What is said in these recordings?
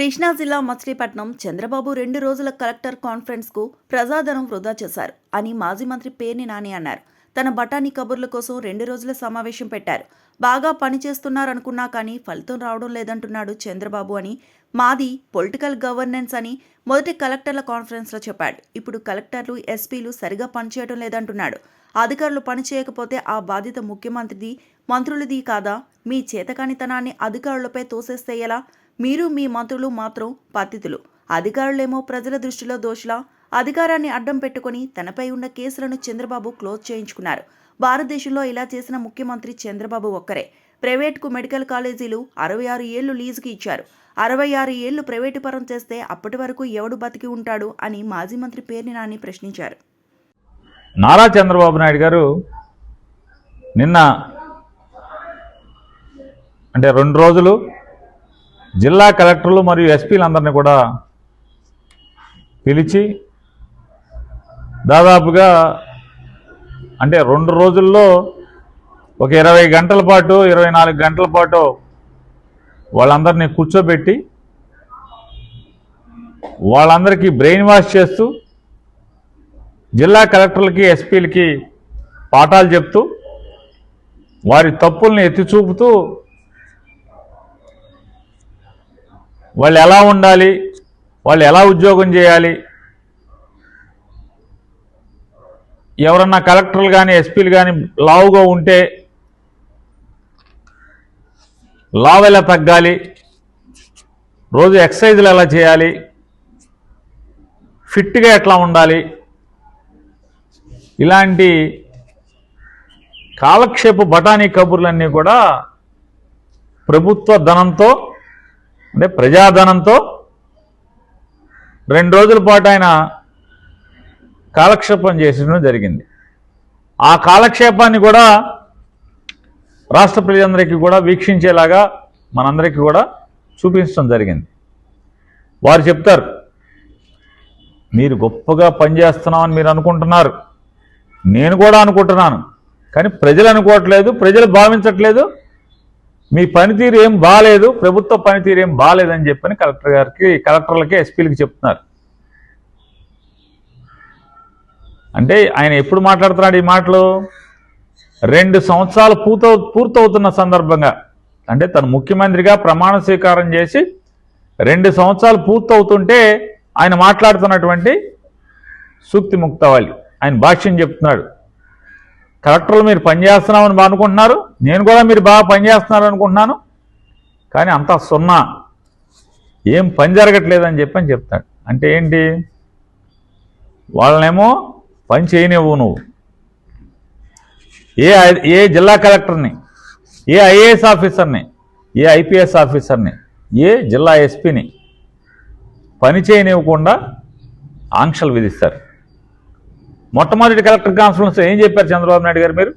కృష్ణా జిల్లా మచిలీపట్నం చంద్రబాబు రెండు రోజుల కలెక్టర్ కాన్ఫరెన్స్కు ప్రజాధనం వృధా చేశారు అని మాజీ మంత్రి పేర్ని నాని అన్నారు. తన బఠానీ కబుర్ల కోసం రెండు రోజుల సమావేశం పెట్టారు. బాగా పనిచేస్తున్నారనుకున్నా కానీ ఫలితం రావడం లేదంటున్నాడు చంద్రబాబు అని మాది పొలిటికల్ గవర్నెన్స్ అని మొదటి కలెక్టర్ల కాన్ఫరెన్స్లో చెప్పాడు. ఇప్పుడు కలెక్టర్లు ఎస్పీలు సరిగా పనిచేయడం లేదంటున్నాడు. అధికారులు పనిచేయకపోతే ఆ బాధ్యత ముఖ్యమంత్రిది మంత్రులది కాదా? మీ చేతకానితనాన్ని అధికారులపై తోసేస్తే ఎలా? మీరు మీ మంత్రులు మాత్రం పతితులు అధికారులేమో ప్రజల దృష్టిలో దోషుల. అధికారాన్ని అడ్డం పెట్టుకుని తనపై ఉన్న కేసులను చంద్రబాబు క్లోజ్ చేయించుకున్నారు. భారతదేశంలో ఇలా చేసిన ముఖ్యమంత్రి చంద్రబాబు ఒక్కరే. ప్రైవేట్కు మెడికల్ కాలేజీలు అరవై ఆరు ఏళ్ళు లీజుకి ఇచ్చారు. అరవై ఆరు ఏళ్ళు ప్రైవేటు పరం చేస్తే అప్పటి వరకు ఎవడు బతికి ఉంటాడు అని మాజీ మంత్రి పేర్ని నాని ప్రశ్నించారు. నారా చంద్రబాబు నాయుడు గారు నిన్న అంటే రెండు రోజులు జిల్లా కలెక్టర్లు మరియు ఎస్పీలందరినీ కూడా పిలిచి దాదాపుగా అంటే రెండు రోజుల్లో ఒక ఇరవై గంటల పాటు ఇరవై నాలుగు గంటల పాటు వాళ్ళందరినీ కూర్చోబెట్టి వాళ్ళందరికీ బ్రెయిన్ వాష్ చేస్తూ జిల్లా కలెక్టర్లకి ఎస్పీలకి పాఠాలు చెప్తూ వారి తప్పుల్ని ఎత్తి చూపుతూ వాళ్ళు ఎలా ఉండాలి? వాళ్ళు ఎలా ఉద్యోగం చేయాలి? ఎవరన్నా కలెక్టర్లు కానీ ఎస్పీలు కానీ లావుగా ఉంటే లావు ఎలా తగ్గాలి? రోజు ఎక్సర్సైజులు ఎలా చేయాలి? ఫిట్గా ఎట్లా ఉండాలి? ఇలాంటి కాలక్షేప బఠానీ కబుర్లన్నీ కూడా ప్రభుత్వ ధనంతో అంటే ప్రజాధనంతో రెండు రోజుల పాటు ఆయన కాలక్షేపం చేసడం జరిగింది. ఆ కాలక్షేపాన్ని కూడా రాష్ట్ర ప్రజలందరికీ కూడా వీక్షించేలాగా మనందరికీ కూడా చూపించడం జరిగింది. వారు చెప్తారు మీరు గొప్పగా పనిచేస్తున్నామని మీరు అనుకుంటున్నారు. నేను కూడా అనుకుంటున్నాను. కానీ ప్రజలు అనుకోవట్లేదు ప్రజలు భావించట్లేదు. మీ పనితీరు ఏం బాగాలేదు ప్రభుత్వ పనితీరు ఏం బాగాలేదని చెప్పని కలెక్టర్ గారికి కలెక్టర్లకి ఎస్పీలకి చెప్తున్నారు. అంటే ఆయన ఎప్పుడు మాట్లాడుతున్నాడు ఈ మాటలు? రెండు సంవత్సరాలు పూర్త పూర్తవుతున్న సందర్భంగా. అంటే తను ముఖ్యమంత్రిగా ప్రమాణ స్వీకారం చేసి రెండు సంవత్సరాలు పూర్తవుతుంటే ఆయన మాట్లాడుతున్నటువంటి సూక్తి ముక్తవాలి ఆయన భాష్యం చెప్తున్నాడు. కలెక్టర్లు మీరు పనిచేస్తున్నామని బా అనుకుంటున్నారు. నేను కూడా మీరు బాగా పనిచేస్తున్నారు అనుకుంటున్నాను. కానీ అంతా సున్నా. ఏం పని జరగట్లేదని చెప్పి అని చెప్తాడు. అంటే ఏంటి? వాళ్ళనేమో పని చేయనివ్వు నువ్వు. ఏ ఐ- ఏ జిల్లా కలెక్టర్ని ఏ ఐఏఎస్ ఆఫీసర్ని ఏ ఐపీఎస్ ఆఫీసర్ని ఏ జిల్లా ఎస్పీని పని చేయనివ్వకుండా ఆంక్షలు విధిస్తారు. మొట్టమొదటి కలెక్టర్ కాన్ఫరెన్స్ ఏం చెప్పారు చంద్రబాబు నాయుడు గారు మీరు?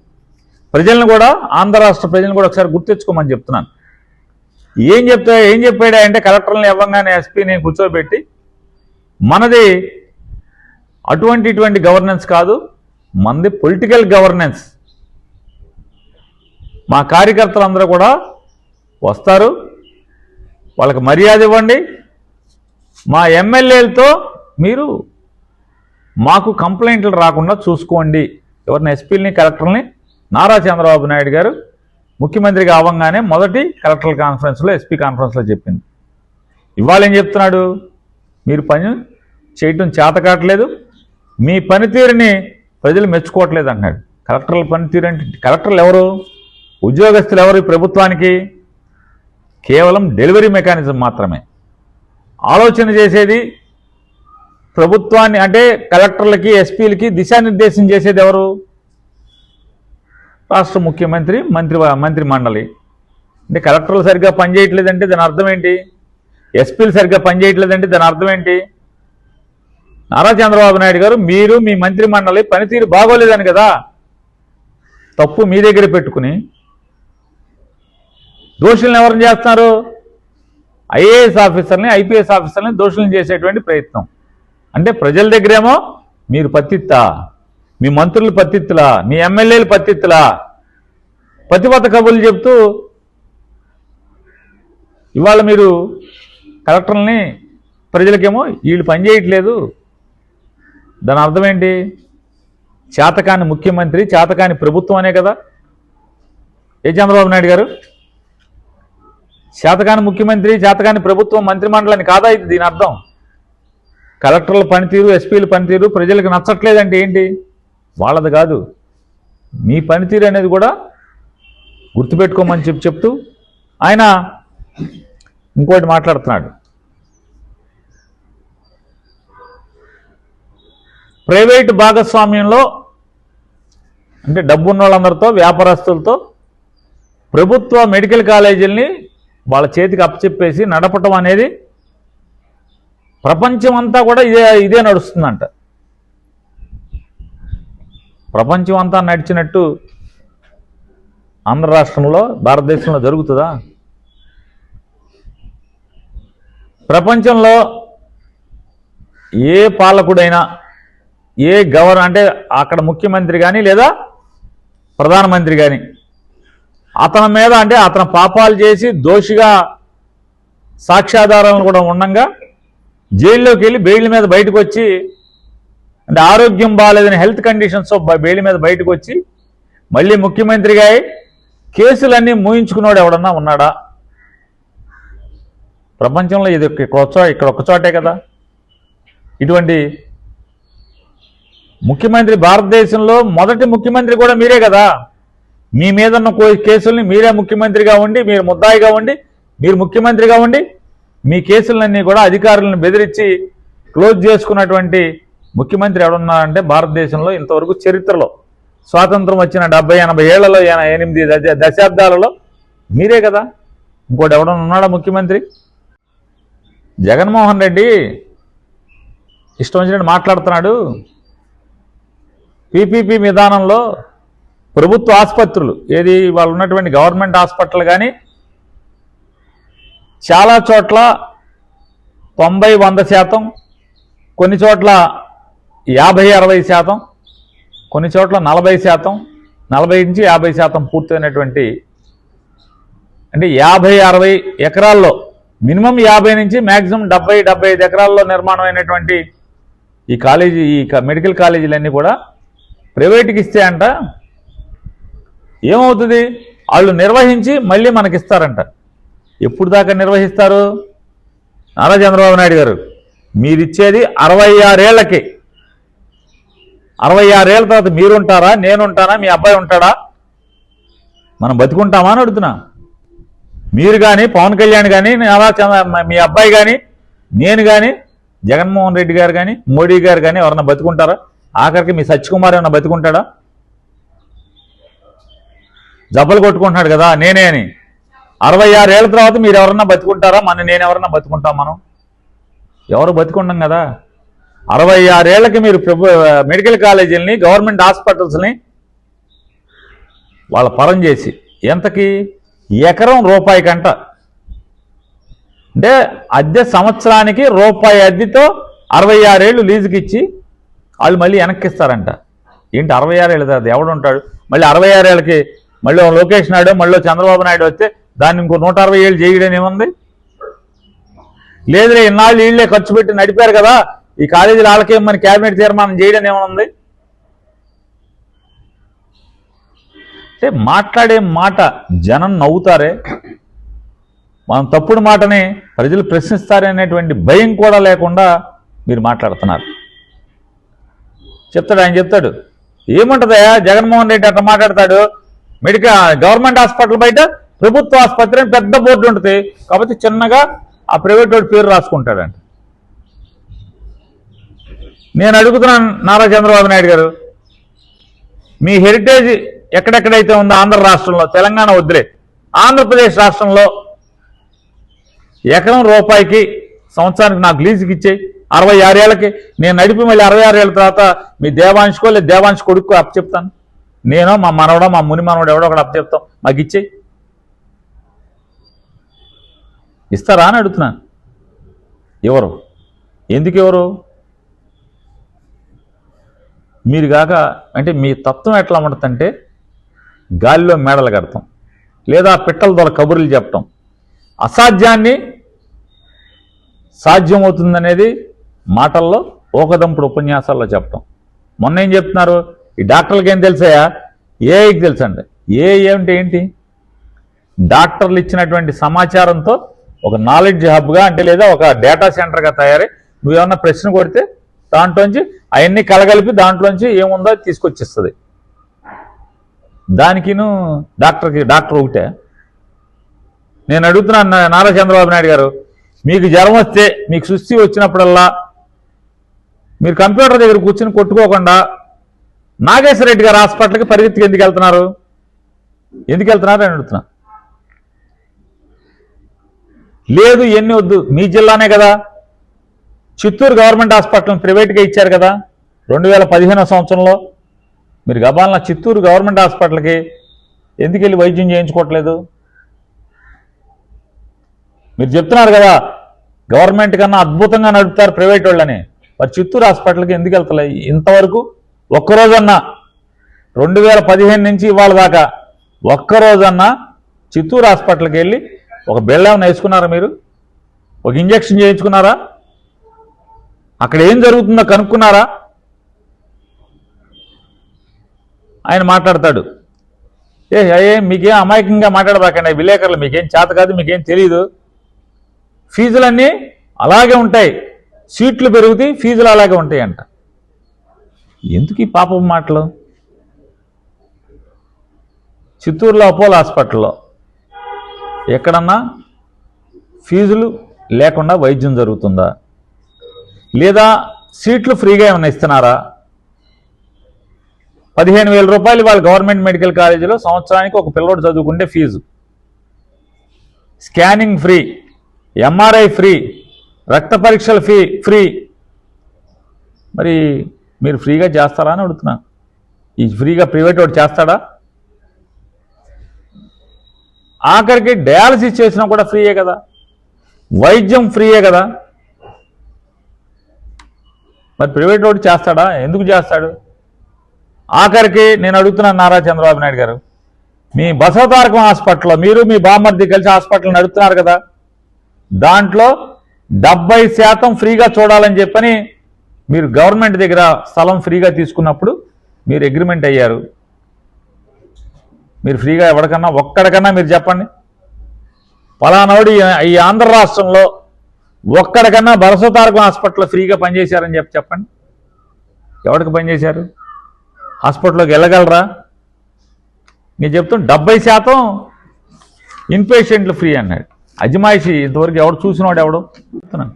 ప్రజలను కూడా ఆంధ్ర రాష్ట్ర ప్రజలను కూడా ఒకసారి గుర్తించుకోమని చెప్తున్నాను. ఏం చెప్తా ఏం చెప్పాడా అంటే కలెక్టర్లను ఇవ్వగానే నేను కూర్చోబెట్టి మనది అటువంటి ఇటువంటి గవర్నెన్స్ కాదు మనది పొలిటికల్ గవర్నెన్స్. మా కార్యకర్తలందరూ కూడా వస్తారు వాళ్ళకి మర్యాద ఇవ్వండి. మా ఎమ్మెల్యేలతో మీరు మాకు కంప్లైంట్లు రాకుండా చూసుకోండి. ఎవరిని ఎస్పీలని కలెక్టర్ని? నారా చంద్రబాబు నాయుడు గారు ముఖ్యమంత్రిగా అవ్వగానే మొదటి కలెక్టర్ కాన్ఫరెన్స్లో ఎస్పీ కాన్ఫరెన్స్లో చెప్పింది. ఇవాళ ఏం చెప్తున్నాడు? మీరు పని చేయటం చేత కావట్లేదు. మీ పనితీరుని ప్రజలు మెచ్చుకోవట్లేదు అన్నాడు కలెక్టర్ల పనితీరు అంటే కలెక్టర్లు ఎవరు? ఉద్యోగస్తులు ఎవరు ఈ ప్రభుత్వానికి? కేవలం డెలివరీ మెకానిజం మాత్రమే. ఆలోచన చేసేది ప్రభుత్వాన్ని అంటే కలెక్టర్లకి ఎస్పీలకి దిశానిర్దేశం చేసేది ఎవరు? రాష్ట్ర ముఖ్యమంత్రి మంత్రి మంత్రి మండలి. అంటే కలెక్టర్లు సరిగ్గా పనిచేయట్లేదంటే దాని అర్థం ఏంటి? ఎస్పీలు సరిగ్గా పనిచేయట్లేదంటే దాని అర్థం ఏంటి? నారా చంద్రబాబు నాయుడు గారు మీరు మీ మంత్రి మండలి పనితీరు బాగోలేదని కదా? తప్పు మీ దగ్గర పెట్టుకుని దోషులను ఎవరిని చేస్తున్నారు? ఐఏఎస్ ఆఫీసర్ని ఐపీఎస్ ఆఫీసర్ని దోషులను చేసేటువంటి ప్రయత్నం. అంటే ప్రజల దగ్గరేమో మీరు పత్తిత్తా మీ మంత్రులు పత్తిత్తులా మీ ఎమ్మెల్యేలు పత్తిత్తులా. పతిపత కబుర్లు చెప్తూ ఇవాళ మీరు కలెక్టర్ని ప్రజలకేమో వీళ్ళు పనిచేయట్లేదు దాని అర్థం ఏంటి? చేతకాని ముఖ్యమంత్రి చేతకాని ప్రభుత్వం అనే కదా. ఏ చంద్రబాబు నాయుడు గారు? చేతకాని ముఖ్యమంత్రి చేతకాని ప్రభుత్వం మంత్రిమండలిని కాదా ఇది? దీని అర్థం. కలెక్టర్ల పనితీరు ఎస్పీల పనితీరు ప్రజలకు నచ్చట్లేదంటే ఏంటి? వాళ్ళది కాదు. మీ పనితీరు అనేది కూడా గుర్తుపెట్టుకోమని చెప్పి చెప్తూ ఆయన ఇంకోటి మాట్లాడుతున్నాడు. ప్రైవేట్ భాగస్వామ్యంలో అంటే డబ్బున్న వాళ్ళందరితో వ్యాపారస్తులతో ప్రభుత్వ మెడికల్ కాలేజీల్ని వాళ్ళ చేతికి అప్పచెప్పేసి నడపటం అనేది ప్రపంచం అంతా కూడా ఇదే ఇదే నడుస్తుందంట. ప్రపంచం అంతా నడిచినట్టు ఆంధ్ర రాష్ట్రంలో భారతదేశంలో జరుగుతుందా? ప్రపంచంలో ఏ పాలకుడైనా ఏ గవర్న అంటే అక్కడ ముఖ్యమంత్రి కానీ లేదా ప్రధానమంత్రి కానీ అతని మీద అంటే అతను పాపాలు చేసి దోషిగా సాక్ష్యాధారాలను కూడా ఉండగా జైల్లోకి వెళ్ళి బెయిల్ మీద బయటకు వచ్చి అంటే ఆరోగ్యం బాగాలేదని హెల్త్ కండిషన్స్ బెయిల్ మీద బయటకు వచ్చి మళ్ళీ ముఖ్యమంత్రిగా అయి కేసులన్నీ మూయించుకున్నాడు ఎవడన్నా ఉన్నాడా? ప్రపంచంలో ఇది ఒక- ఇక్కడ ఇక్కడ ఒక చోటే కదా. ఇటువంటి ముఖ్యమంత్రి భారతదేశంలో మొదటి ముఖ్యమంత్రి కూడా మీరే కదా. మీ మీద ఉన్న కో- కేసుల్ని మీరే ముఖ్యమంత్రిగా ఉండి మీరు ముద్దాయిగా ఉండి మీరు ముఖ్యమంత్రిగా ఉండి మీ కేసులన్నీ కూడా అధికారులను బెదిరించి క్లోజ్ చేసుకున్నటువంటి ముఖ్యమంత్రి ఎవడున్నారంటే భారతదేశంలో ఇంతవరకు చరిత్రలో. స్వాతంత్రం వచ్చిన డెబ్బై ఎనభై ఏళ్ళలో ఎనిమిది దశ- దశాబ్దాలలో మీరే కదా. ఇంకోటి ఎవడన్నా ఉన్నాడా ముఖ్యమంత్రి? జగన్మోహన్ రెడ్డి ఇష్టం వచ్చినట్టు మాట్లాడుతున్నాడు. పీపీపీ విధానంలో ప్రభుత్వ ఆసుపత్రులు ఏది వాళ్ళు ఉన్నటువంటి గవర్నమెంట్ హాస్పిటల్ కానీ చాలా చోట్ల తొంభై వంద శాతం కొన్ని చోట్ల యాభై అరవై శాతం కొన్ని చోట్ల నలభై శాతం నలభై నుంచి యాభై శాతం పూర్తయినటువంటి అంటే యాభై అరవై ఎకరాల్లో మినిమం యాభై నుంచి మ్యాక్సిమం డెబ్బై డెబ్బై ఐదు ఎకరాల్లో నిర్మాణం అయినటువంటి ఈ కాలేజీ ఈ క- మెడికల్ కాలేజీలన్నీ కూడా ప్రైవేట్కి ఇస్తే అంట ఏమవుతుంది? వాళ్ళు నిర్వహించి మళ్ళీ మనకి ఇస్తారంట ఎప్పుడు దాకా నిర్వహిస్తారు? నారా చంద్రబాబు నాయుడు గారు మీరిచ్చేది అరవై ఆరేళ్ళకి. అరవై ఆరేళ్ళ తర్వాత మీరుంటారా నేనుంటానా మీ అబ్బాయి ఉంటాడా? మనం బతుకుంటామా అని అడుగుతున్నా. మీరు కానీ పవన్ కళ్యాణ్ కానీ నారా చంద్ర మీ అబ్బాయి కానీ నేను కానీ జగన్మోహన్ రెడ్డి గారు కానీ మోడీ గారు కానీ ఎవరన్నా బతుకుంటారా? ఆఖరికి మీ సత్యకుమార్ ఏమన్నా బతుకుంటాడా? జబ్బలు కొట్టుకుంటున్నాడు కదా నేనే అని. అరవై ఆరేళ్ళ తర్వాత మీరు ఎవరన్నా బతుకుంటారా? మన నేను ఎవరన్నా బతుకుంటాం మనం? ఎవరు బతుకుండం కదా? అరవై ఆరేళ్ళకి మీరు ప్రభు మెడికల్ కాలేజీలని గవర్నమెంట్ హాస్పిటల్స్ని వాళ్ళ పరం చేసి ఎంతకి? ఎకరం రూపాయి కంట. అంటే అద్దె సంవత్సరానికి రూపాయి అద్దెతో అరవై ఆరేళ్ళు లీజుకి ఇచ్చి వాళ్ళు మళ్ళీ వెనక్కిస్తారంట. ఏంటి అరవై ఆరేళ్ళు తర్వాత? ఎవడుంటాడు? మళ్ళీ అరవై ఆరేళ్ళకి మళ్ళీ లోకేష్ నాయుడు మళ్ళీ చంద్రబాబు నాయుడు వస్తే దాన్ని ఇంకో నూట అరవై ఏళ్ళు చేయడం ఏముంది? లేదులే ఇన్నాళ్ళు వీళ్ళే ఖర్చు పెట్టి నడిపారు కదా ఈ కాలేజీలు వాళ్ళకేమని క్యాబినెట్ తీర్మానం చేయడం ఏమనుంది అంటే మాట్లాడే మాట జనం నవ్వుతారే? మనం తప్పుడు మాటని ప్రజలు ప్రశ్నిస్తారనేటువంటి భయం కూడా లేకుండా మీరు మాట్లాడుతున్నారు. చెప్తాడు ఆయన చెప్తాడు. ఏముంటుందా జగన్మోహన్ రెడ్డి అట్లా మాట్లాడతాడు. మెడికల్ గవర్నమెంట్ హాస్పిటల్ బయట? ప్రభుత్వ ఆసుపత్రి అని పెద్ద బోర్డు ఉంటుంది. కాబట్టి చిన్నగా ఆ ప్రైవేట్ వాడి పేరు రాసుకుంటాడంట. నేను అడుగుతున్నాను నారా చంద్రబాబు నాయుడు గారు మీ హెరిటేజ్ ఎక్కడెక్కడైతే ఉందో ఆంధ్ర రాష్ట్రంలో తెలంగాణ వద్దులే ఆంధ్రప్రదేశ్ రాష్ట్రంలో ఎకరం రూపాయికి సంవత్సరానికి నాకు లీజుకి ఇచ్చేయి. అరవై ఆరేళ్ళకి నేను నడిపి మళ్ళీ అరవై ఆరేళ్ళ తర్వాత మీ దేవాంశకో లేదా దేవాంశ కొడుకు అప్పచెప్తాను. నేను మా మనవడో మా ముని మనవడు ఎవడో ఒకటి అప్పచెప్తాం. మాకు ఇచ్చేయి. ఇస్తారా అని అడుగుతున్నాను ఎవరు? ఎందుకు ఎవరు? మీరు కాక అంటే మీ తత్వం ఎట్లా ఉండదంటే గాలిలో మేడలు కడతాం. లేదా పిట్టల ద్వారా కబుర్లు చెప్పటం. అసాధ్యాన్ని సాధ్యమవుతుందనేది మాటల్లో ఓకదంపుడు ఉపన్యాసాల్లో చెప్పటం. మొన్న ఏం చెప్తున్నారు? ఈ డాక్టర్లకి ఏం తెలుసాయా? ఏఐకి తెలుసండి ఏ ఏమిటి ఏంటి? డాక్టర్లు ఇచ్చినటువంటి సమాచారంతో ఒక నాలెడ్జ్ హబ్గా అంటే లేదా ఒక డేటా సెంటర్గా తయారై నువ్వేమన్నా ప్రశ్న కొడితే దాంట్లోంచి అవన్నీ కలగలిపి దాంట్లోంచి ఏముందో తీసుకొచ్చేస్తుంది తీసుకొచ్చిస్తుంది. దానికిను డాక్టర్కి డాక్టర్ ఒకటే. నేను అడుగుతున్నాను నారా చంద్రబాబు నాయుడు గారు మీకు జ్వరం వస్తే మీకు సుస్థి వచ్చినప్పుడల్లా మీరు కంప్యూటర్ దగ్గర కూర్చుని కొట్టుకోకుండా నాగేశ్వర రెడ్డి గారు హాస్పిటల్కి పరిగెత్తికి ఎందుకు వెళ్తున్నారు? ఎందుకు వెళ్తున్నారు అని అడుగుతున్నా. లేదు ఎన్ని వద్దు. మీ జిల్లానే కదా. చిత్తూరు గవర్నమెంట్ హాస్పిటల్ ప్రైవేట్గా ఇచ్చారు కదా రెండు వేల పదిహేనో సంవత్సరంలో. మీరు గబాలన చిత్తూరు గవర్నమెంట్ హాస్పిటల్కి ఎందుకు వెళ్ళి వైద్యం చేయించుకోవట్లేదు? మీరు చెప్తున్నారు కదా గవర్నమెంట్ కన్నా అద్భుతంగా నడుపుతారు ప్రైవేట్ వాళ్ళని. మరి చిత్తూరు హాస్పిటల్కి ఎందుకు వెళ్తలే? ఇంతవరకు ఒక్కరోజన్నా రెండు వేల పదిహేను నుంచి ఇవాళ దాకా ఒక్కరోజన్నా చిత్తూరు హాస్పిటల్కి వెళ్ళి ఒక బెళ్ళ ఏమైనా వేసుకున్నారా మీరు? ఒక ఇంజక్షన్ చేయించుకున్నారా? అక్కడ ఏం జరుగుతుందో కనుక్కున్నారా? ఆయన మాట్లాడతాడు. ఏ అయ్యే మీకేం అమాయకంగా మాట్లాడబాకండి. విలేకరులు మీకేం చేత కాదు మీకేం తెలియదు ఫీజులన్నీ అలాగే ఉంటాయి. సీట్లు పెరుగుతాయి ఫీజులు అలాగే ఉంటాయి అంట ఎందుకు ఈ పాపం మాటలు? చిత్తూరులో అపోలో హాస్పిటల్లో. ఎక్కడన్నా ఫీజులు లేకుండా వైద్యం జరుగుతుందా? లేదా సీట్లు ఫ్రీగా ఏమైనా ఇస్తున్నారా? పదిహేను వేల రూపాయలు వాళ్ళ గవర్నమెంట్ మెడికల్ కాలేజీలో సంవత్సరానికి ఒక పిల్లోడు చదువుకుంటే fee. Scanning free MRI free రక్త పరీక్షల ఫీ ఫ్రీ. మరి మీరు ఫ్రీగా చేస్తారా అని అడుగుతున్నాను ఈ ఫ్రీగా ప్రైవేట్ వాడు చేస్తాడా? ఆఖరికి డయాలసిస్ చేసినా కూడా ఫ్రీయే కదా. వైద్యం ఫ్రీయే కదా. మరి ప్రైవేట్ వాడు చేస్తాడా? ఎందుకు చేస్తాడు? ఆఖరికి నేను అడుగుతున్నాను నారా చంద్రబాబు నాయుడు గారు మీ బసవతారకం హాస్పిటల్లో మీరు మీ బామ్మర్ది కలిసి హాస్పిటల్ నడుపుతున్నారు కదా. దాంట్లో డెబ్బై శాతం ఫ్రీగా చూడాలని చెప్పని మీరు గవర్నమెంట్ దగ్గర స్థలం ఫ్రీగా తీసుకున్నప్పుడు మీరు అగ్రిమెంట్ అయ్యారు. మీరు ఫ్రీగా ఎవరికన్నా ఒక్కడికన్నా మీరు చెప్పండి. పలానాడు ఈ- ఆంధ్ర రాష్ట్రంలో ఒక్కడికన్నా బరసతారకం హాస్పిటల్లో ఫ్రీగా పనిచేశారని చెప్పి చెప్పండి. ఎవరికి పనిచేశారు? హాస్పిటల్లోకి వెళ్ళగలరా? నేను చెప్తాను డెబ్బై శాతం ఇన్పేషెంట్లు ఫ్రీ అన్నాడు. అజమాయిషి ఇంతవరకు ఎవడు చూసినవాడు ఎవడు? చెప్తున్నాను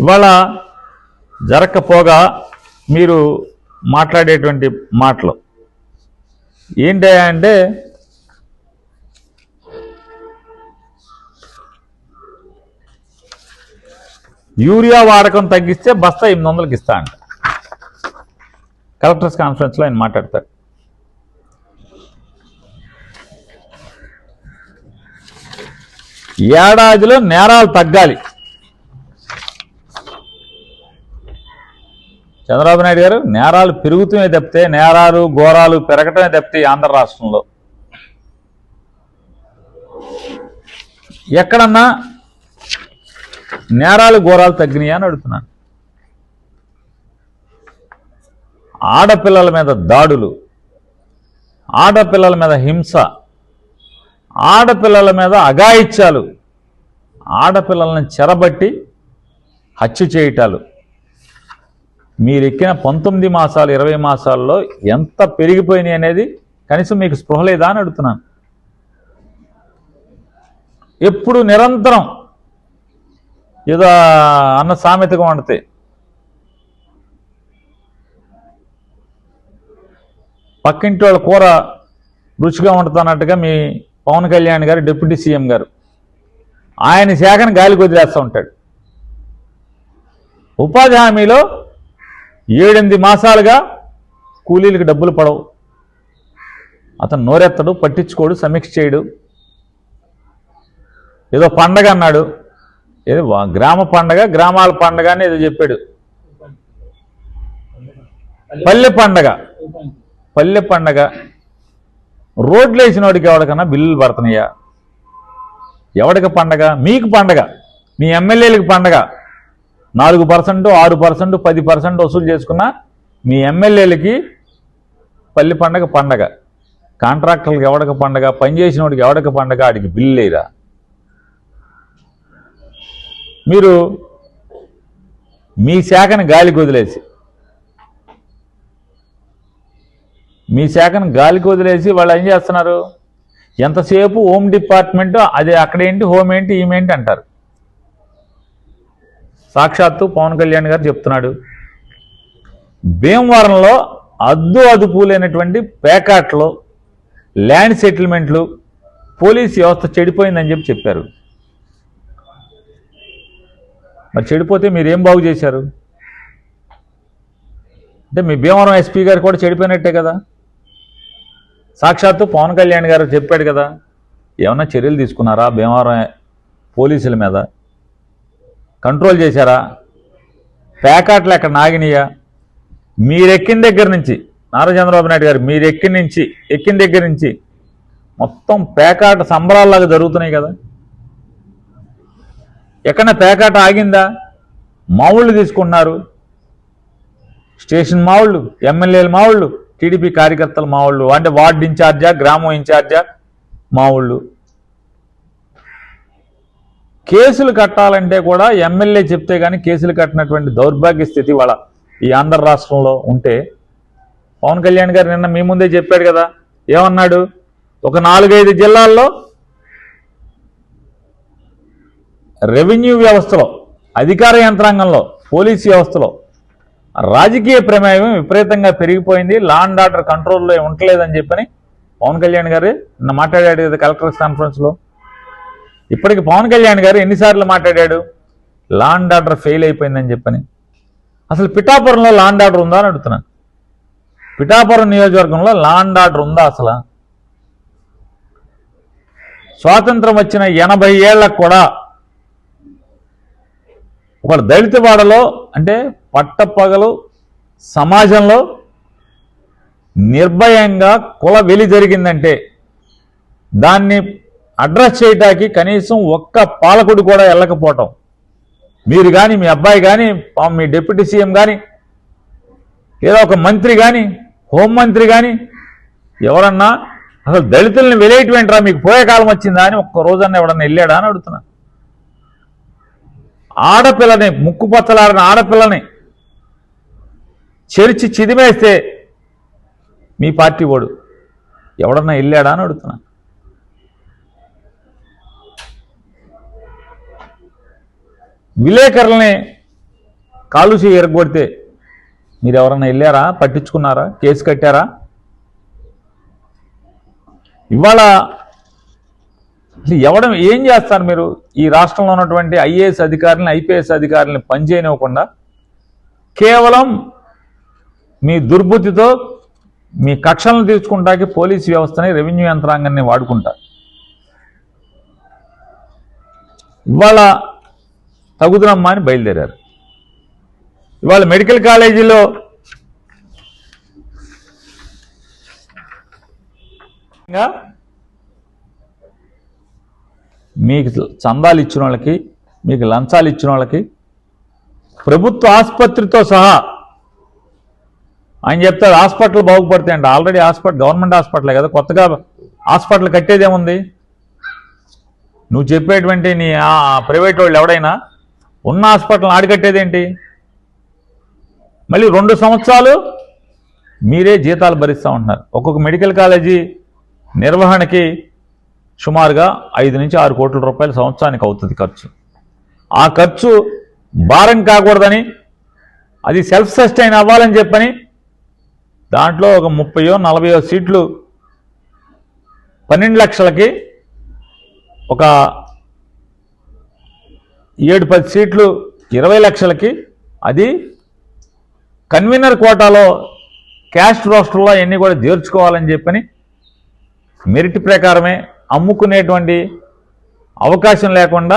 ఇవాళ జరగకపోగా మీరు మాట్లాడేటువంటి మాటలు ఏంటి అంటే యూరియా వాడకం తగ్గిస్తే బస్తా ఎనిమిది వందలకి ఇస్తా అంట. కలెక్టర్స్ కాన్ఫరెన్స్లో ఆయన మాట్లాడతారు. ఏడాదిలో నేరాలు తగ్గాలి. చంద్రబాబు నాయుడు గారు నేరాలు పెరుగుతూనే తప్పితే నేరాలు ఘోరాలు పెరగటమే తప్పితే ఆంధ్ర రాష్ట్రంలో. ఎక్కడన్నా నేరాలు ఘోరాలు తగ్గినాయా అని అడుగుతున్నాను. ఆడపిల్లల మీద దాడులు ఆడపిల్లల మీద హింస ఆడపిల్లల మీద అఘాయిత్యాలు ఆడపిల్లలను చెరబట్టి హత్య చేయటాలు. మీరు ఎక్కిన పంతొమ్మిది మాసాలు ఇరవై మాసాల్లో ఎంత పెరిగిపోయినాయి అనేది కనీసం మీకు స్పృహ లేదా అని అడుగుతున్నాను. ఎప్పుడు నిరంతరం ఏదో అన్న సామెతగా వండితే పక్కింటి వాళ్ళ కూర రుచిగా వండుతున్నట్టుగా మీ పవన్ కళ్యాణ్ గారు డిప్యూటీ సీఎం గారు ఆయన శాఖను గాలికి వదిలేస్తూ ఉంటాడు. ఉపాధి హామీలో ఏడెనిమిది మాసాలుగా కూలీలకు డబ్బులు పడవు. అతను నోరెత్తడు పట్టించుకోడు సమీక్ష చేయడు. ఏదో పండగ అన్నాడు. ఏదో గ్రామ పండగ గ్రామాల పండగ అని ఏదో చెప్పాడు. పల్లె పండగ పల్లె పండగ. రోడ్లు వేసిన వాడికి ఎవరికన్నా బిల్లులు పడుతున్నాయా? ఎవడికి పండగ? మీకు పండగ. మీ ఎమ్మెల్యేలకు పండగ. నాలుగు పర్సెంట్ ఆరు పర్సెంట్ పది పర్సెంట్ వసూలు చేసుకున్న మీ ఎమ్మెల్యేలకి పల్లి పండగ పండగ. కాంట్రాక్టర్లకు ఎవడక పండగ పనిచేసిన వాడికి ఎవడక పండగ ఆడికి బిల్లు లేదా మీరు మీ శాఖను గాలికి వదిలేసి మీ శాఖను గాలికి వదిలేసి వాళ్ళు ఏం చేస్తున్నారు? ఎంతసేపు హోమ్ డిపార్ట్మెంట్ అది అక్కడేంటి హోమ్ ఏంటి ఈమెంటి అంటారు. సాక్షాత్తు పవన్ కళ్యాణ్ గారు చెప్తున్నాడు. భీమవరంలో అద్దు అదుపు లేనటువంటి పేకాట్లు ల్యాండ్ సెటిల్మెంట్లు పోలీస్ వ్యవస్థ చెడిపోయిందని చెప్పి చెప్పారు. మరి చెడిపోతే మీరేం బాగు చేశారు? అంటే మీ భీమవరం ఎస్పీ గారు కూడా చెడిపోయినట్టే కదా? సాక్షాత్తు పవన్ కళ్యాణ్ గారు చెప్పాడు కదా ఏమన్నా చర్యలు తీసుకున్నారా భీమవరం పోలీసుల మీద? కంట్రోల్ చేశారా? ప్యాకాట్లు ఎక్కడ నాగినాయా? మీరెక్కిన దగ్గర నుంచి నారా చంద్రబాబు నాయుడు గారు మీరు ఎక్కిన నుంచి ఎక్కిన దగ్గర నుంచి మొత్తం పేకాట సంబరాల్లాగా జరుగుతున్నాయి కదా. ఎక్కడ పేకాట ఆగిందా? మావుళ్ళు తీసుకున్నారు స్టేషన్ మావుళ్ళు ఎమ్మెల్యేల మావుళ్ళు టీడీపీ కార్యకర్తల మావుళ్ళు అంటే వార్డు ఇన్ఛార్జా గ్రామం ఇన్ఛార్జా మావుళ్ళు. కేసులు కట్టాలంటే కూడా ఎమ్మెల్యే చెప్తే కానీ కేసులు కట్టినటువంటి దౌర్భాగ్య స్థితి వాళ్ళ ఈ ఆంధ్ర రాష్ట్రంలో ఉంటే పవన్ కళ్యాణ్ గారు నిన్న మీ ముందే చెప్పాడు కదా. ఏమన్నాడు? ఒక నాలుగైదు జిల్లాల్లో రెవెన్యూ వ్యవస్థలో అధికార యంత్రాంగంలో పోలీస్ వ్యవస్థలో రాజకీయ ప్రమేయం విపరీతంగా పెరిగిపోయింది. లా అండ్ ఆర్డర్ కంట్రోల్లో ఉండలేదని చెప్పని పవన్ కళ్యాణ్ గారు నిన్న మాట్లాడాడు కదా కలెక్టర్స్ కాన్ఫరెన్స్లో. ఇప్పటికి పవన్ కళ్యాణ్ గారు ఎన్నిసార్లు మాట్లాడాడు? లాండ్ ఆర్డర్ ఫెయిల్ అయిపోయిందని చెప్పని. అసలు పిఠాపురంలో లాండ్ ఆర్డర్ ఉందా అని అడుగుతున్నాను పిఠాపురం నియోజకవర్గంలో లాండ్ ఆర్డర్ ఉందా అసలు? స్వాతంత్రం వచ్చిన ఎనభై ఏళ్ళకు కూడా ఒక దళిత వాడలో అంటే పట్టపగలు సమాజంలో నిర్భయంగా కుల వెలి జరిగిందంటే దాన్ని అడ్రస్ చేయటానికి కనీసం ఒక్క పాలకుడు కూడా వెళ్ళకపోవటం. మీరు కానీ మీ అబ్బాయి కానీ మీ డిప్యూటీ సీఎం కానీ లేదా ఒక మంత్రి కానీ హోంమంత్రి కానీ ఎవరన్నా అసలు దళితుల్ని వెలేయటమేంట్రా మీకు పోయే కాలం వచ్చిందా అని ఒక్క రోజన్నా ఎవడన్నా వెళ్ళాడా అని అడుగుతున్నా. ఆడపిల్లని ముక్కు పచ్చలాడిన ఆడపిల్లని చెరిచి చిదిమేస్తే మీ పార్టీ వాడు ఎవడన్నా వెళ్ళాడా అని అడుగుతున్నా. విలేకరులని కాలుసి ఎరగొడితే మీరు ఎవరన్నా వెళ్ళారా? పట్టించుకున్నారా? కేసు కట్టారా? ఇవాళ ఎవడం ఏం చేస్తారు మీరు? ఈ రాష్ట్రంలో ఉన్నటువంటి ఐఏఎస్ అధికారులను ఐపీఎస్ అధికారులను పనిచేయనివ్వకుండా కేవలం మీ దుర్బుద్ధితో మీ కక్షలను తీర్చుకుంటాకి పోలీస్ వ్యవస్థని రెవెన్యూ యంత్రాంగాన్ని వాడుకుంటారు. ఇవాళ తగుదనమ్మా అని బయలుదేరారు. ఇవాళ మెడికల్ కాలేజీలో ఇంకా మీకు చందాలు ఇచ్చిన వాళ్ళకి మీకు లంచాలు ఇచ్చిన వాళ్ళకి ప్రభుత్వ ఆసుపత్రితో సహా ఆయన చెప్తారు హాస్పిటల్ బాగుపడతాయండి ఆల్రెడీ హాస్పిటల్ గవర్నమెంట్ హాస్పిటలే కదా. కొత్తగా హాస్పిటల్ కట్టేదేముంది నువ్వు చెప్పేటువంటి నీ ఆ ప్రైవేట్ వాళ్ళు ఎవడైనా ఉన్న హాస్పిటల్ ఆడికట్టేదేంటి మళ్ళీ రెండు సంవత్సరాలు మీరే జీతాలు భరిస్తూ ఉంటున్నారు. ఒక్కొక్క మెడికల్ కాలేజీ నిర్వహణకి సుమారుగా ఐదు నుంచి ఆరు కోట్ల రూపాయల సంవత్సరానికి అవుతుంది ఖర్చు. ఆ ఖర్చు భారం కాకూడదని అది సెల్ఫ్ సస్టైన్ అవ్వాలని చెప్పని దాంట్లో ఒక ముప్పయో నలభయో సీట్లు పన్నెండు లక్షలకి ఒక ఏడు పది సీట్లు ఇరవై లక్షలకి అది కన్వీనర్ కోటాలో క్యాస్ట్ రోస్టర్లో అన్నీ కూడా చేర్చుకోవాలని చెప్పని మెరిట్ ప్రకారమే అమ్ముకునేటువంటి అవకాశం లేకుండా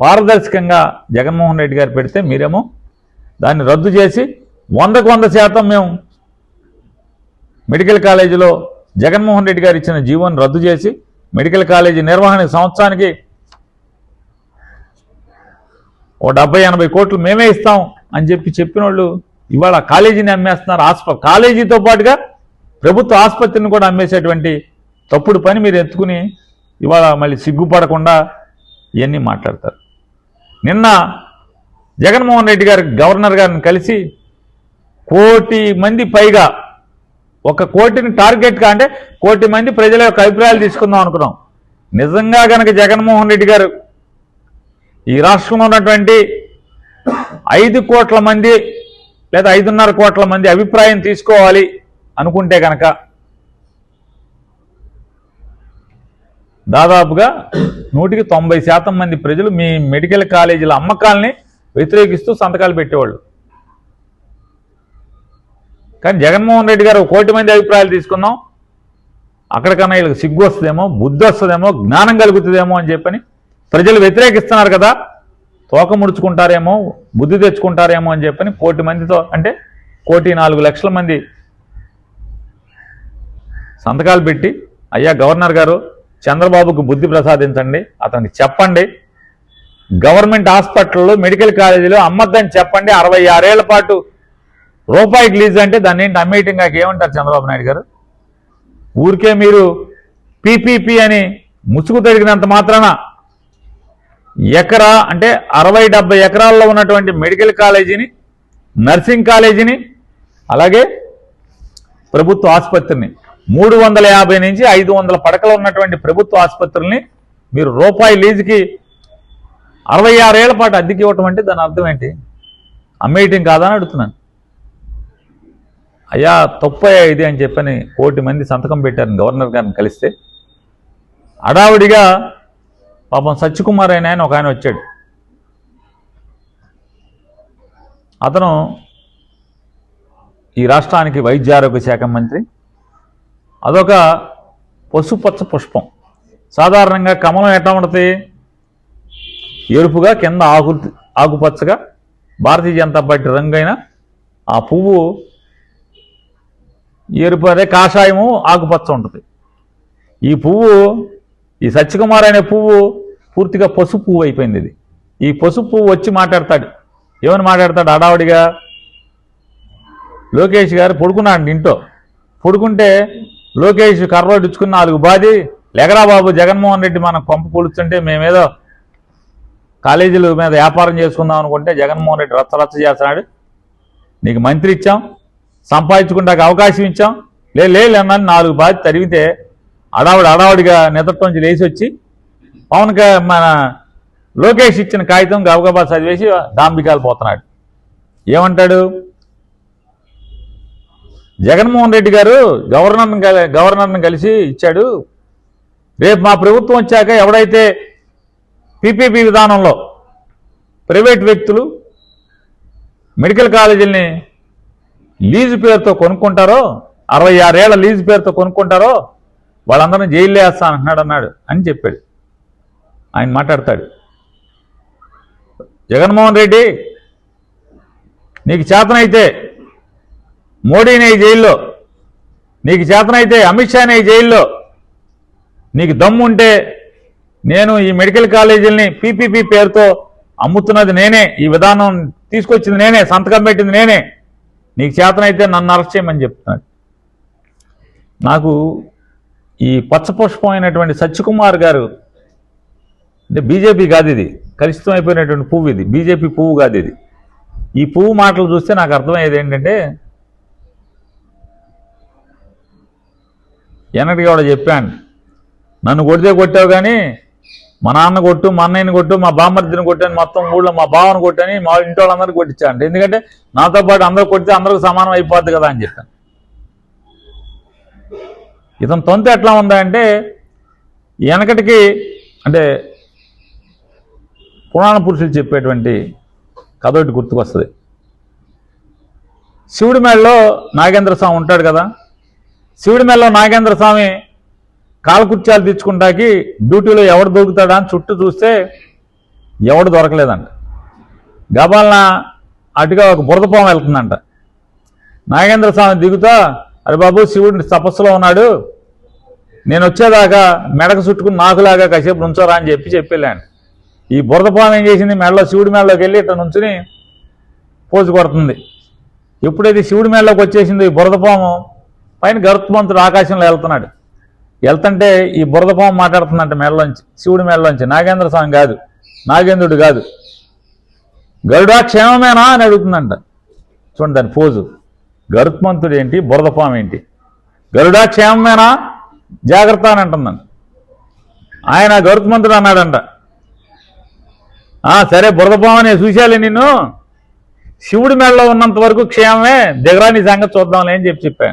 పారదర్శకంగా జగన్మోహన్ రెడ్డి గారు పెడితే మీరేమో దాన్ని రద్దు చేసి వందకు వంద శాతం మేము మెడికల్ కాలేజీలో జగన్మోహన్ రెడ్డి గారు ఇచ్చిన జీవోని రద్దు చేసి మెడికల్ కాలేజీ నిర్వహణ సంవత్సరానికి ఓ డెబ్బై ఎనభై కోట్లు మేమే ఇస్తాం అని చెప్పి చెప్పిన వాళ్ళు ఇవాళ కాలేజీని అమ్మేస్తున్నారు ఆస్ప కాలేజీతో పాటుగా ప్రభుత్వ ఆసుపత్రిని కూడా అమ్మేసేటువంటి తప్పుడు పని మీరు ఎత్తుకుని ఇవాళ మళ్ళీ సిగ్గుపడకుండా ఇవన్నీ మాట్లాడతారు. నిన్న జగన్మోహన్ రెడ్డి గారు గవర్నర్ గారిని కలిసి కోటి మంది పైగా ఒక కోటిని టార్గెట్గా అంటే కోటి మంది ప్రజల యొక్క అభిప్రాయాలు తీసుకుందాం అనుకున్నాం. నిజంగా గనక జగన్మోహన్ రెడ్డి గారు ఈ రాష్ట్రంలో ఉన్నటువంటి ఐదు కోట్ల మంది లేదా ఐదున్నర కోట్ల మంది అభిప్రాయం తీసుకోవాలి అనుకుంటే కనుక దాదాపుగా నూటికి తొంభై శాతం మంది ప్రజలు మీ మెడికల్ కాలేజీల అమ్మకాలని వ్యతిరేకిస్తూ సంతకాలు పెట్టేవాళ్ళు. కానీ జగన్మోహన్ రెడ్డి గారు ఒక కోటి మంది అభిప్రాయాలు తీసుకున్నాం. అక్కడికన్నా వీళ్ళకి సిగ్గు వస్తుందేమో బుద్ధి వస్తుందేమో జ్ఞానం కలుగుతుందేమో అని చెప్పని ప్రజలు వ్యతిరేకిస్తున్నారు కదా తోక ముడుచుకుంటారేమో బుద్ధి తెచ్చుకుంటారేమో అని చెప్పని కోటి మందితో అంటే కోటి నాలుగు లక్షల మంది సంతకాలు పెట్టి అయ్యా గవర్నర్ గారు చంద్రబాబుకు బుద్ధి ప్రసాదించండి అతనికి చెప్పండి. గవర్నమెంట్ హాస్పిటల్లో మెడికల్ కాలేజీలో అమ్మద్దని చెప్పండి అరవై ఆరేళ్ళ పాటు రూపాయికి లీజ్ అంటే దాన్ని ఏంటి అమ్మేయటం కాక ఏమంటారు చంద్రబాబు నాయుడు గారు? ఊరికే మీరు పీపీపీ అని ముసుగు తడిగినంత మాత్రాన ఎకరా అంటే అరవై డెబ్బై ఎకరాల్లో ఉన్నటువంటి మెడికల్ కాలేజీని నర్సింగ్ కాలేజీని అలాగే ప్రభుత్వ ఆసుపత్రిని మూడు వందల యాభై నుంచి ఐదు వందల పడకలు ఉన్నటువంటి ప్రభుత్వ ఆసుపత్రుల్ని మీరు రూపాయి లీజుకి అరవై ఆరేళ్ళ పాటు అద్దెకి ఇవ్వటం అంటే దాని అర్థం ఏంటి? అమ్మేయటం కాదని అడుగుతున్నాను. అయ్యా తప్పయ్యా ఇది అని చెప్పని కోటి మంది సంతకం పెట్టారు గవర్నర్ గారిని కలిస్తే. అడావుడిగా పాపం సత్యకుమార్ అయిన ఆయన ఒక ఆయన వచ్చాడు. అతను ఈ రాష్ట్రానికి వైద్య ఆరోగ్య శాఖ మంత్రి. అదొక పసుపచ్చ పుష్పం. సాధారణంగా కమలం ఎట్లా ఉంటుంది? ఎరుపుగా కింద ఆకు ఆకుపచ్చగా భారతీయ జనతా పార్టీ రంగైన ఆ పువ్వు ఎరుపు అదే కాషాయము ఆకుపచ్చ ఉంటుంది. ఈ పువ్వు ఈ సత్యకుమార్ అనే పువ్వు పూర్తిగా పసుపు పువ్వు అయిపోయింది ఇది. ఈ పసుపు పువ్వు వచ్చి మాట్లాడతాడు. ఏమని మాట్లాడతాడు? అడావుడిగా లోకేష్ గారు పడుకున్నాడు ఇంట్లో. పడుకుంటే లోకేష్ కర్రోడు ఇచ్చుకున్న నాలుగు బాది లెగరా బాబు జగన్మోహన్ రెడ్డి మనం కొంప కూలుస్తుంటే మేమేదో కాలేజీల మీద వ్యాపారం చేసుకుందాం అనుకుంటే జగన్మోహన్ రెడ్డి రచ్చ రచ్చ చేస్తున్నాడు. నీకు మంత్రి ఇచ్చాం సంపాదించుకుంటాక అవకాశం ఇచ్చాం. లే లేనని నాలుగు బాధ్యత తరిగితే అడావుడు అడావుడిగా నిద్రటోంచి లేచి వచ్చి పవన్ మన లోకేష్ ఇచ్చిన కాగితం గబగబా చదివేసి దాంబికాలు పోతున్నాడు. ఏమంటాడు? జగన్మోహన్ రెడ్డి గారు గవర్నర్ని గవర్నర్ని కలిసి ఇచ్చాడు. రేపు మా ప్రభుత్వం వచ్చాక ఎవడైతే పీపీపీ విధానంలో ప్రైవేట్ వ్యక్తులు మెడికల్ కాలేజీల్ని లీజు పేరుతో కొనుక్కుంటారో అరవై ఆరేళ్ళ లీజు పేరుతో కొనుక్కుంటారో వాళ్ళందరినీ జైలు వేస్తా అంటున్నాడు అన్నాడు అని చెప్పాడు. ఆయన మాట్లాడతాడు. జగన్మోహన్ రెడ్డి నీకు చేతనైతే మోడీని జైల్లో నీకు చేతనైతే అమిత్ షాని జైల్లో నీకు దమ్ముంటే నేను ఈ మెడికల్ కాలేజీలని పీపీపీ పేరుతో అమ్ముతున్నది నేనే ఈ విధానం తీసుకొచ్చింది నేనే సంతకం పెట్టింది నేనే నీకు చేతనైతే నన్ను అరెస్ట్ చేయమని చెప్తున్నాడు. నాకు ఈ పచ్చపుష్పం అయినటువంటి సత్యకుమార్ గారు అంటే బీజేపీ కాదు ఇది. కలుషితం అయిపోయినటువంటి పువ్వు ఇది. బీజేపీ పువ్వు కాదు ఇది. ఈ పువ్వు మాటలు చూస్తే నాకు అర్థమయ్యేది ఏంటంటే వెనకటి కూడా చెప్పాను. నన్ను కొడితే కొట్టావు కానీ మా నాన్న కొట్టు మా అన్నయ్యని కొట్టు మా బామ్మర్దిని కొట్టాను మొత్తం ఊళ్ళో మా బావని కొట్టని మా ఇంటి వాళ్ళందరూ కొట్టించాను. ఎందుకంటే నాతో పాటు అందరూ కొడితే అందరికి సమానం అయిపోద్ది కదా అని చెప్పాను. ఇతని తొంత ఎట్లా ఉందా అంటే వెనకటికి అంటే పురాణ పురుషులు చెప్పేటువంటి కథ ఒకటి గుర్తుకొస్తుంది. శివుడి మేడలో నాగేంద్ర స్వామి ఉంటాడు కదా శివుడి మేడలో నాగేంద్ర స్వామి కాలకుర్చాలు తెచ్చుకుంటాకి డ్యూటీలో ఎవడు దొరుకుతాడా అని చుట్టూ చూస్తే ఎవడు దొరకలేదంట. గబాలన అటుగా ఒక బురదపాము వెళ్తుందంట. నాగేంద్ర స్వామి దిగుతా అరే బాబు శివుడిని తపస్సులో ఉన్నాడు. నేను వచ్చేదాకా మెడకు చుట్టుకుని నాకులాగా కాసేపు ఉంచోరా అని చెప్పి చెప్పేళ్ళాను ఈ బురదపాము ఏం చేసింది మెడలో శివుడి మేడలోకి వెళ్ళి ఇట్లా నుంచుని పోజు కొడుతుంది. ఎప్పుడైతే శివుడి మేడలోకి వచ్చేసిందో ఈ బురదపాము పైన గరుత్మంతుడు ఆకాశంలో వెళ్తున్నాడు. వెళ్తుంటే ఈ బురదపాము మాట్లాడుతుందంట మేడలోంచి శివుడి మేడలోంచి నాగేంద్ర స్వామి కాదు నాగేంద్రుడు కాదు. గరుడా క్షేమమేనా అని అడుగుతుందంట. చూడండి దాని పోజు. గరుత్మంతుడు ఏంటి బురదపాము ఏంటి? గరుడా క్షేమమేనా? జాగ్రత్త అని అంటుందండి ఆయన గరుత్మంతుడు అన్నాడంట సరే బురదపోమని నేను నిన్ను. శివుడి మెడలో ఉన్నంత వరకు క్షేమమే. దిగరాని సంగతి చూద్దాంలే అని చెప్పి చెప్పాను.